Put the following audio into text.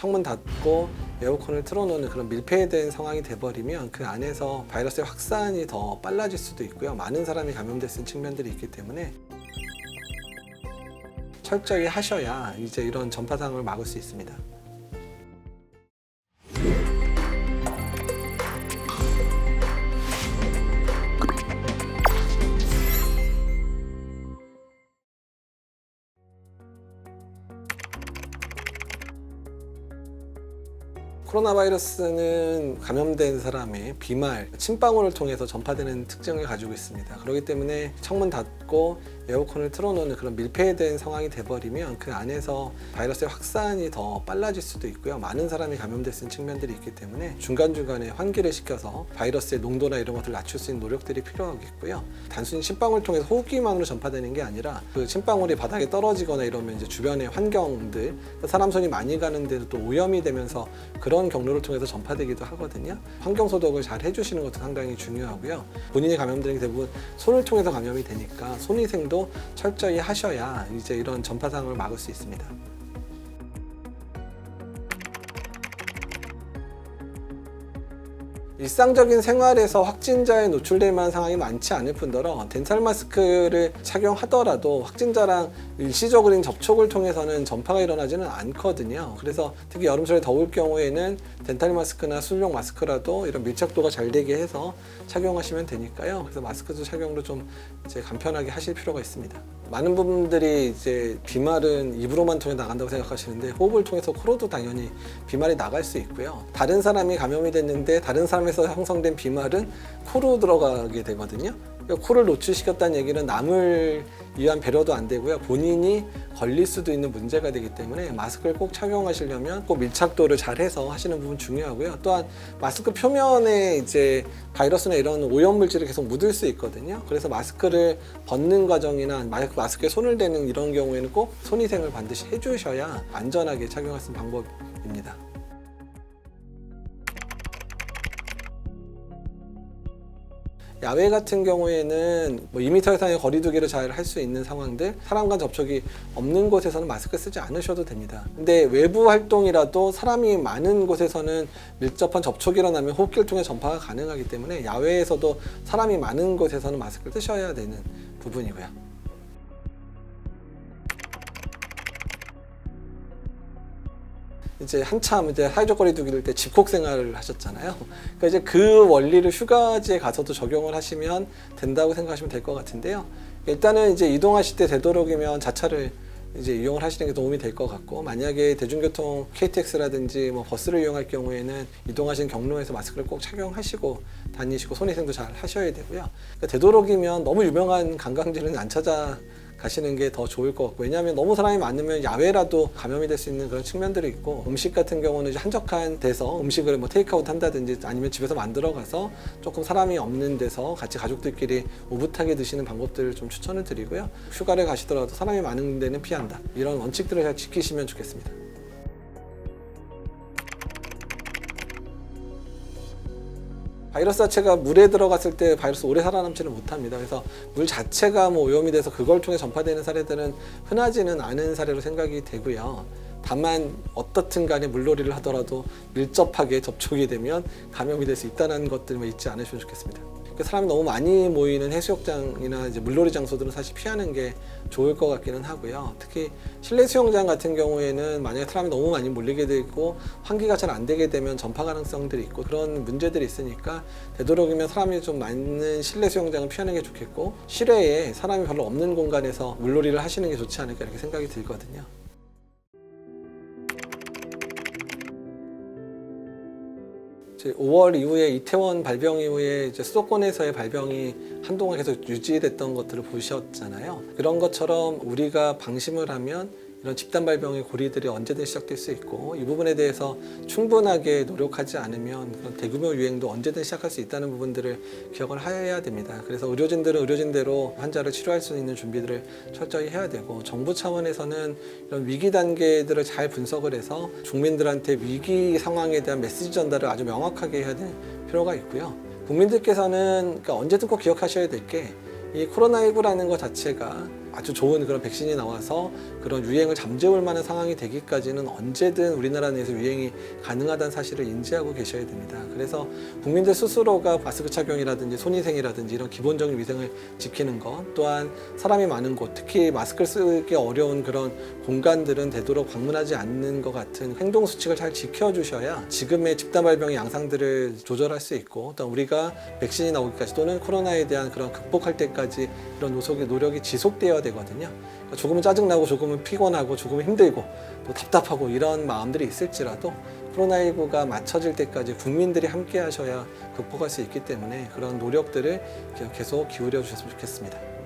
창문 닫고 에어컨을 틀어놓는 그런 밀폐된 상황이 돼버리면 그 안에서 바이러스의 확산이 더 빨라질 수도 있고요. 많은 사람이 감염될 수 있는 측면들이 있기 때문에 철저히 하셔야 이제 이런 전파상을 막을 수 있습니다. 코로나 바이러스는 감염된 사람의 비말, 침방울을 통해서 전파되는 특징을 가지고 있습니다. 그렇기 때문에 창문 닫고 에어컨을 틀어놓는 그런 밀폐된 상황이 돼버리면 그 안에서 바이러스의 확산이 더 빨라질 수도 있고요. 많은 사람이 감염될 수 있는 측면들이 있기 때문에 중간중간에 환기를 시켜서 바이러스의 농도나 이런 것들을 낮출 수 있는 노력들이 필요하겠고요. 단순히 침방울을 통해서 호흡기만으로 전파되는 게 아니라 그 침방울이 바닥에 떨어지거나 이러면 이제 주변의 환경들, 사람 손이 많이 가는 데도 또 오염이 되면서 그런 경로를 통해서 전파되기도 하거든요. 환경 소독을 잘 해주시는 것도 상당히 중요하고요. 본인이 감염되는 게 대부분 손을 통해서 감염이 되니까 손위생도 철저히 하셔야 이제 이런 전파상을 막을 수 있습니다. 일상적인 생활에서 확진자에 노출될 만한 상황이 많지 않을 뿐더러 덴탈 마스크를 착용하더라도 확진자랑 일시적인 접촉을 통해서는 전파가 일어나지는 않거든요. 그래서 특히 여름철에 더울 경우에는 덴탈 마스크나 술용 마스크라도 이런 밀착도가 잘 되게 해서 착용하시면 되니까요. 그래서 마스크도 착용도 좀 이제 간편하게 하실 필요가 있습니다. 많은 분들이 이제 비말은 입으로만 통해 나간다고 생각하시는데 호흡을 통해서 코로도 당연히 비말이 나갈 수 있고요. 다른 사람이 감염이 됐는데 다른 사람에서 형성된 비말은 코로 들어가게 되거든요. 그러니까 코를 노출시켰다는 얘기는 남을 위한 배려도 안 되고요. 본인이 걸릴 수도 있는 문제가 되기 때문에 마스크를 꼭 착용하시려면 꼭 밀착도를 잘 해서 하시는 부분 중요하고요. 또한 마스크 표면에 이제 바이러스나 이런 오염 물질이 계속 묻을 수 있거든요. 그래서 마스크를 벗는 과정이나 마스크- 마스크에 손을 대는 이런 경우에는 꼭 손위생을 반드시 해주셔야 안전하게 착용할 수 있는 방법입니다. 야외 같은 경우에는 뭐 2m 이상의 거리두기를 잘 할 수 있는 상황들, 사람과 접촉이 없는 곳에서는 마스크 쓰지 않으셔도 됩니다. 근데 외부 활동이라도 사람이 많은 곳에서는 밀접한 접촉이 일어나면 호흡기를 통해 전파가 가능하기 때문에 야외에서도 사람이 많은 곳에서는 마스크를 쓰셔야 되는 부분이고요. 이제 한참 이제 사회적 거리두기를 때 집콕 생활을 하셨잖아요. 그러니까 이제 그 원리를 휴가지에 가서도 적용을 하시면 된다고 생각하시면 될 것 같은데요. 일단은 이제 이동하실 때 되도록이면 자차를 이제 이용을 하시는 게 도움이 될 것 같고 만약에 대중교통 KTX라든지 뭐 버스를 이용할 경우에는 이동하시는 경로에서 마스크를 꼭 착용하시고 다니시고 손위생도 잘 하셔야 되고요. 그러니까 되도록이면 너무 유명한 관광지는 안 찾아 가시는 게 더 좋을 것 같고 왜냐하면 너무 사람이 많으면 야외라도 감염이 될 수 있는 그런 측면들이 있고 음식 같은 경우는 이제 한적한 데서 음식을 뭐 테이크아웃 한다든지 아니면 집에서 만들어 가서 조금 사람이 없는 데서 같이 가족들끼리 오붓하게 드시는 방법들을 좀 추천을 드리고요 휴가를 가시더라도 사람이 많은 데는 피한다 이런 원칙들을 잘 지키시면 좋겠습니다. 바이러스 자체가 물에 들어갔을 때 바이러스 오래 살아남지는 못합니다. 그래서 물 자체가 뭐 오염이 돼서 그걸 통해 전파되는 사례들은 흔하지는 않은 사례로 생각이 되고요. 다만 어떻든 간에 물놀이를 하더라도 밀접하게 접촉이 되면 감염이 될 수 있다는 것들만 잊지 않으시면 좋겠습니다. 그 사람이 너무 많이 모이는 해수욕장이나 이제 물놀이 장소들은 사실 피하는 게 좋을 것 같기는 하고요. 특히 실내 수영장 같은 경우에는 만약에 사람이 너무 많이 몰리게 되고 환기가 잘 안 되게 되면 전파 가능성들이 있고 그런 문제들이 있으니까 되도록이면 사람이 좀 많은 실내 수영장은 피하는 게 좋겠고 실외에 사람이 별로 없는 공간에서 물놀이를 하시는 게 좋지 않을까 이렇게 생각이 들거든요. 이제 5월 이후에 이태원 발병 이후에 이제 수도권에서의 발병이 한동안 계속 유지됐던 것들을 보셨잖아요. 그런 것처럼 우리가 방심을 하면 이런 집단 발병의 고리들이 언제든 시작될 수 있고 이 부분에 대해서 충분하게 노력하지 않으면 그런 대규모 유행도 언제든 시작할 수 있다는 부분들을 기억을 해야 됩니다. 그래서 의료진들은 의료진대로 환자를 치료할 수 있는 준비들을 철저히 해야 되고 정부 차원에서는 이런 위기 단계들을 잘 분석을 해서 국민들한테 위기 상황에 대한 메시지 전달을 아주 명확하게 해야 될 필요가 있고요. 국민들께서는 그러니까 언제든 꼭 기억하셔야 될 게 이 코로나19라는 것 자체가 아주 좋은 그런 백신이 나와서 그런 유행을 잠재울 만한 상황이 되기까지는 언제든 우리나라 내에서 유행이 가능하다는 사실을 인지하고 계셔야 됩니다. 그래서 국민들 스스로가 마스크 착용이라든지 손위생이라든지 이런 기본적인 위생을 지키는 것 또한 사람이 많은 곳 특히 마스크를 쓰기 어려운 그런 공간들은 되도록 방문하지 않는 것 같은 행동 수칙을 잘 지켜주셔야 지금의 집단 발병의 양상들을 조절할 수 있고 또 우리가 백신이 나오기까지 또는 코로나에 대한 그런 극복할 때까지 이런 노력이, 지속되어 야 되거든요. 그러니까 조금은 짜증나고 조금은 피곤하고 조금은 힘들고 또 답답하고 이런 마음들이 있을지라도 코로나19가 맞춰질 때까지 국민들이 함께 하셔야 극복할 수 있기 때문에 그런 노력들을 계속 기울여 주셨으면 좋겠습니다.